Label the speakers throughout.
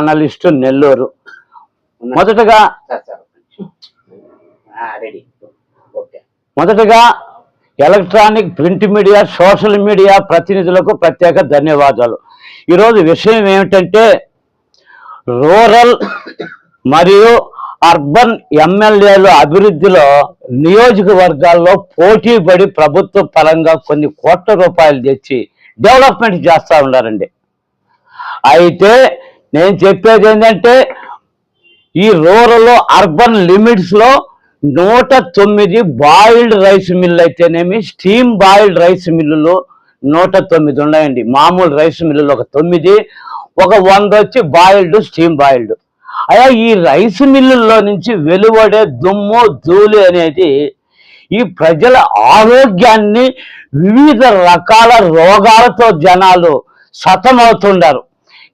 Speaker 1: Analyst Nellore. మొదటగా మొదటగా electronic print media social media ప్రతినిధులకు ప్రత్యేక ధన్యవాదాలు. ఈరోజు విషయం ఏమిటంటే రూరల్ మరియు అర్బన్ ఎమ్మెల్యేలు అభివృద్ధిలో నియోజకవర్గాల్లో పోటీ పడి ప్రభుత్వ పరంగా కొన్ని కోట్ల రూపాయలు తెచ్చి డెవలప్మెంట్ చేస్తూ ఉన్నారండి. అయితే నేను చెప్పేది ఏంటంటే ఈ రూరల్ అర్బన్ లిమిట్స్లో నూట తొమ్మిది బాయిల్డ్ రైస్ మిల్లు అయితేనేమి స్టీమ్ బాయిల్డ్ రైస్ మిల్లులు నూట తొమ్మిది ఉన్నాయండి. మామూలు రైస్ మిల్లులు ఒక తొమ్మిది ఒక వంద వచ్చి బాయిల్డ్ స్టీమ్ బాయిల్డ్. అయ్యా ఈ రైస్ మిల్లుల్లో నుంచి వెలువడే దుమ్ము ధూళి అనేది ఈ ప్రజల ఆరోగ్యాన్ని వివిధ రకాల రోగాలతో జనాలు సతమవుతుండారు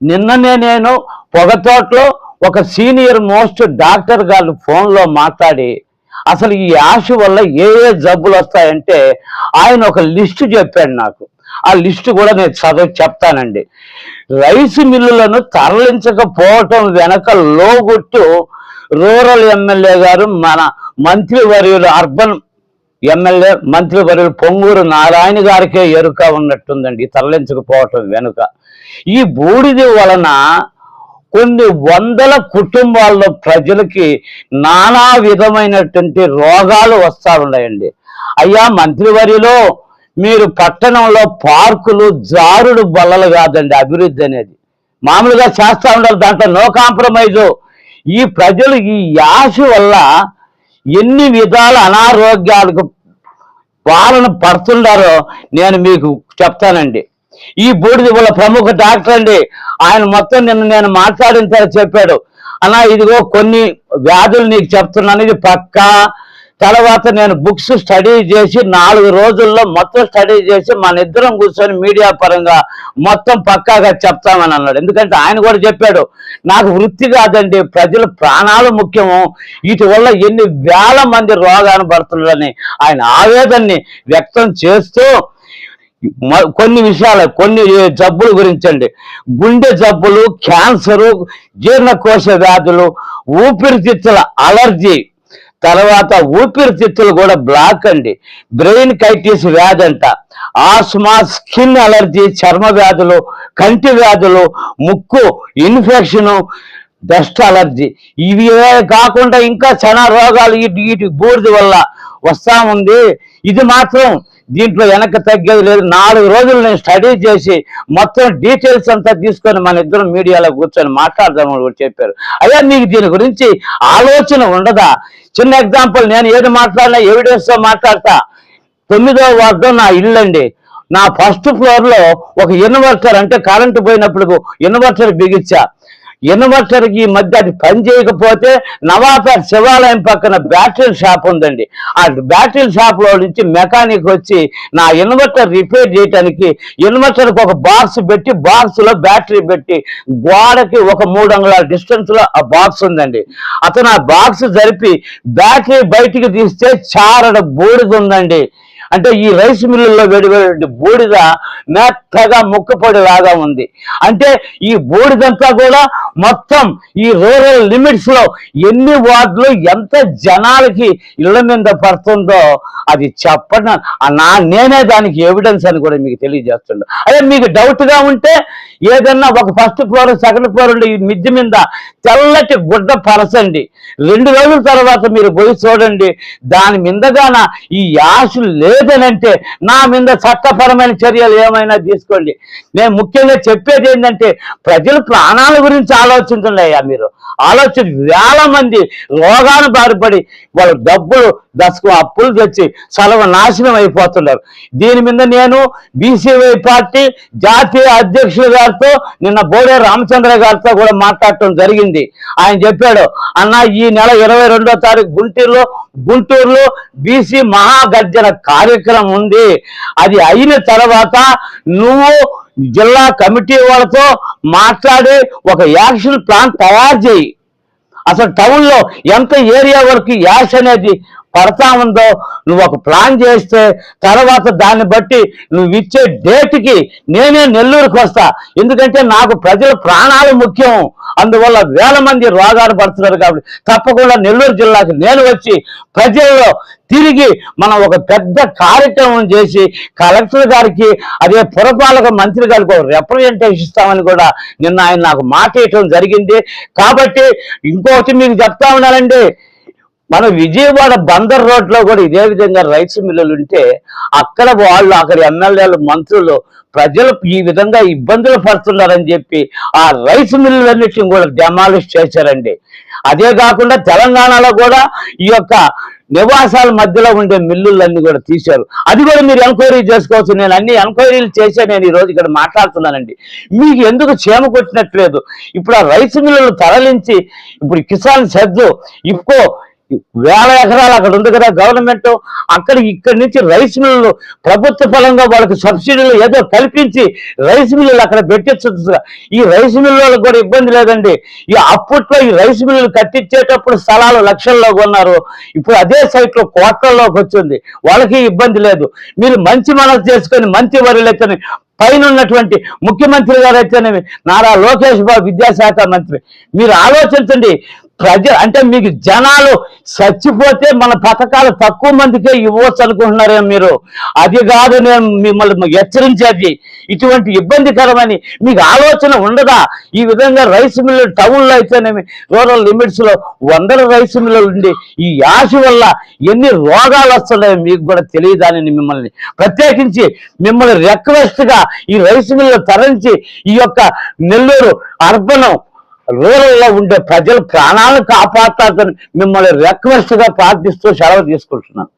Speaker 1: నిన్ననే నేను పొగతోటలో ఒక సీనియర్ మోస్ట్ డాక్టర్ గారు ఫోన్లో మాట్లాడి అసలు ఈ యాష్ వల్ల ఏ ఏ జబ్బులు వస్తాయంటే ఆయన ఒక లిస్ట్ చెప్పాడు నాకు. ఆ లిస్టు కూడా నేను చదువు చెప్తానండి. రైస్ మిల్లులను తరలించకపోవటం వెనక లోగుట్టు రూరల్ ఎమ్మెల్యే గారు మన మంత్రివర్యులు అర్బన్ ఎమ్మెల్యే మంత్రివర్యులు పొంగూరు నారాయణ గారికే ఎరుక ఉన్నట్టుందండి తరలించకపోవటం వెనుక. ఈ బూడిద వలన కొన్ని వందల కుటుంబాల్లో ప్రజలకి నానా విధమైనటువంటి రోగాలు వస్తూ ఉన్నాయండి అయ్యా మంత్రివర్యలో మీరు పట్టణంలో పార్కులు జారుడు బల్లలు కాదండి అభివృద్ధి అనేది. మామూలుగా చేస్తా ఉండాలి దాంట్లో నో కాంప్రమైజు. ఈ ప్రజలు ఈ యాస వల్ల ఎన్ని విధాల అనారోగ్యాలకు పాలన పడుతున్నారో నేను మీకు చెప్తానండి. ఈ బూడిద వల్ల ప్రముఖ డాక్టర్ అండి. ఆయన మొత్తం నిన్న నేను మాట్లాడిన తర్వాత చెప్పాడు. అన్నా ఇదిగో కొన్ని వ్యాధులు నీకు చెప్తున్నాను. ఇది పక్కా. తర్వాత నేను బుక్స్ స్టడీ చేసి నాలుగు రోజుల్లో మొత్తం స్టడీ చేసి మన ఇద్దరం కూర్చొని మీడియా పరంగా మొత్తం పక్కాగా చెప్తామని అన్నాడు. ఎందుకంటే ఆయన కూడా చెప్పాడు నాకు వృత్తి కాదండి ప్రజల ప్రాణాలు ముఖ్యము. వీటి వల్ల ఎన్ని వేల మంది రోగాలు పడుతున్నారని ఆయన ఆవేదనని వ్యక్తం చేస్తూ కొన్ని విషయాలు కొన్ని జబ్బుల గురించండి. గుండె జబ్బులు క్యాన్సరు జీర్ణకోశ వ్యాధులు ఊపిరితిత్తుల అలర్జీ తర్వాత ఊపిరితిత్తులు కూడా బ్లాక్ అండి. బ్రెయిన్ కైటిస్ వ్యాధి అంట ఆస్మా స్కిన్ అలర్జీ చర్మ వ్యాధులు కంటి వ్యాధులు ముక్కు ఇన్ఫెక్షను డస్ట్ అలర్జీ. ఇవి కాకుండా ఇంకా చాలా రోగాలు ఇటు ఇటు బూడిద వల్ల వస్తా ఉంది. ఇది మాత్రం దీంట్లో వెనక తగ్గేది లేదు. నాలుగు రోజులు నేను స్టడీ చేసి మొత్తం డీటెయిల్స్ అంతా తీసుకొని మన ఇద్దరు మీడియాలో కూర్చొని మాట్లాడదామని కూడా చెప్పారు. అయ్యా మీకు దీని గురించి ఆలోచన ఉండదా? చిన్న ఎగ్జాంపుల్ నేను ఏది మాట్లాడినా ఎవిడెన్స్తో మాట్లాడతా. తొమ్మిదో వార్డు నా ఇల్లు అండి. నా ఫస్ట్ ఫ్లోర్లో ఒక ఇన్వర్టర్ అంటే కరెంటు పోయినప్పుడు ఇన్వర్టర్ బిగించా. ఇన్వర్టర్ ఈ మధ్య అది పని చేయకపోతే నవాపేట శివాలయం పక్కన బ్యాటరీ షాప్ ఉందండి. ఆ బ్యాటరీ షాప్లో నుంచి మెకానిక్ వచ్చి నా ఇన్వర్టర్ రిపేర్ చేయడానికి ఇన్వర్టర్కి ఒక బాక్స్ పెట్టి బాక్స్లో బ్యాటరీ పెట్టి గోడకి ఒక మూడు అంగుళాల డిస్టెన్స్లో ఆ బాక్స్ ఉందండి. అతను ఆ బాక్స్ జరిపి బ్యాటరీ బయటికి తీస్తే చారడ బూడిద ఉందండి. అంటే ఈ రైస్ మిల్లుల్లో వేడి బూడిద మెత్తగా ముక్కపొడి లాగా ఉంది. అంటే ఈ బూడిదంతా కూడా మొత్తం ఈ రూరల్ లిమిట్స్లో ఎన్ని వార్డులు ఎంత జనాలకి ఇళ్ళ మీద పడుతుందో అది చెప్పడం నా నేనే దానికి ఎవిడెన్స్ అని కూడా మీకు తెలియజేస్తుండే. అదే మీకు డౌట్గా ఉంటే ఏదన్నా ఒక ఫస్ట్ ఫ్లోర్ సెకండ్ ఫ్లోర్ ఉండే ఈ మిద్దె మీద తెల్లటి గుడ్డ పరచండి. రెండు రోజుల తర్వాత మీరు పోయి చూడండి. దాని మీదగాన ఈ యాసులు లేదనంటే నా మీద చట్టపరమైన చర్యలు ఏమైనా తీసుకోండి. నేను ముఖ్యంగా చెప్పేది ఏంటంటే ప్రజలు ప్రాణాల గురించి ఆలోచించండి మీరు. ఆలోచన వేల మంది రోగాలు బారిపడి వాళ్ళ డబ్బులు దశకు అప్పులు తెచ్చి సర్వనాశనం అయిపోతున్నారు. దీని మీద నేను బీసీవై పార్టీ జాతీయ అధ్యక్షుల గారితో నిన్న బోడే రామచంద్ర గారితో కూడా మాట్లాడటం జరిగింది. ఆయన చెప్పాడు అన్న ఈ నెల ఇరవై రెండో తారీఖు గుంటూరులో గుంటూరులో బీసీ మహాగర్జన కార్యక్రమం ఉంది. అది అయిన తర్వాత నువ్వు జిల్లా కమిటీ వాళ్ళతో మాట్లాడి ఒక యాక్షన్ ప్లాన్ తయారు చేయి. అసలు టౌన్లో ఎంత ఏరియా వరకు యాష్ అనేది పడతా ఉందో నువ్వు ఒక ప్లాన్ చేస్తే తర్వాత దాన్ని బట్టి నువ్వు ఇచ్చే డేట్కి నేనే నెల్లూరుకు వస్తా. ఎందుకంటే నాకు ప్రజల ప్రాణాలు ముఖ్యం. అందువల్ల వేల మంది రోగాలు పడుతున్నారు కాబట్టి తప్పకుండా నెల్లూరు జిల్లాకి నేను వచ్చి ప్రజల్లో తిరిగి మనం ఒక పెద్ద కార్యక్రమం చేసి కలెక్టర్ గారికి అదే పురపాలక మంత్రి గారికి ఒక రిప్రజెంటేషన్ ఇస్తామని కూడా నిన్న ఆయన నాకు మాట జరిగింది. కాబట్టి ఇంకొకటి మీకు చెప్తా ఉన్నానండి. మన విజయవాడ బందర్ రోడ్లో కూడా ఇదే విధంగా రైస్ మిల్లులు ఉంటే అక్కడ వాళ్ళు అక్కడ ఎమ్మెల్యేలు మంత్రులు ప్రజలు ఈ విధంగా ఇబ్బందులు పడుతున్నారని చెప్పి ఆ రైస్ మిల్లులన్నిటిని కూడా డెమాలిష్ చేశారండి. అదే కాకుండా తెలంగాణలో కూడా ఈ యొక్క నివాసాల మధ్యలో ఉండే మిల్లులన్నీ కూడా తీశారు. అది కూడా మీరు ఎంక్వైరీ చేసుకోవచ్చు. నేను అన్ని ఎంక్వైరీలు చేసే నేను ఈ రోజు ఇక్కడ మాట్లాడుతున్నానండి. మీకు ఎందుకు చేమ కొట్టినట్లేదు? ఇప్పుడు ఆ రైస్ మిల్లులు తరలించి ఇప్పుడు కిసాన్ సెద్దు ఇఫ్కో వేల ఎకరాలు అక్కడ ఉంది కదా గవర్నమెంట్ అక్కడ ఇక్కడి నుంచి రైస్ మిల్లులు ప్రభుత్వ పరంగా వాళ్ళకి సబ్సిడీలు ఏదో కల్పించి రైస్ మిల్లులు అక్కడ పెట్టించదు ఈ రైస్ మిల్లులకు కూడా ఇబ్బంది లేదండి. ఈ అప్పట్లో ఈ రైస్ మిల్లులు కట్టించేటప్పుడు స్థలాలు లక్షల్లో కొన్నారు. ఇప్పుడు అదే సైట్లో కోట్లలోకి వచ్చింది. వాళ్ళకి ఇబ్బంది లేదు. మీరు మంచి మనసు చేసుకొని మంచి వరులైతే పైన ఉన్నటువంటి ముఖ్యమంత్రి గారు అయితేనేమి నారా లోకేష్ బాబు విద్యాశాఖ మంత్రి. మీరు ఆలోచించండి. ప్రజ అంటే మీకు జనాలు చచ్చిపోతే మన పథకాలు తక్కువ మందికే ఇవ్వచ్చు అనుకుంటున్నారేమో మీరు. అది కాదు నేను మిమ్మల్ని హెచ్చరించేది. ఇటువంటి ఇబ్బందికరమని మీకు ఆలోచన ఉండదా? ఈ విధంగా రైస్ మిల్లు టౌన్లో అయితేనేమి రూరల్ లిమిట్స్లో వందల రైస్ మిల్లులు ఉండి ఈ యాసి వల్ల ఎన్ని రోగాలు వస్తున్నాయో మీకు కూడా తెలియదానని మిమ్మల్ని ప్రత్యేకించి మిమ్మల్ని రిక్వెస్ట్గా ఈ రైస్ మిల్లు తరలించి ఈ యొక్క నెల్లూరు అర్బనం రూరల్లో ఉండే ప్రజల ప్రాణాలను కాపాడుతారని మిమ్మల్ని రిక్వెస్ట్గా ప్రార్థిస్తూ సెలవు తీసుకుంటున్నాను.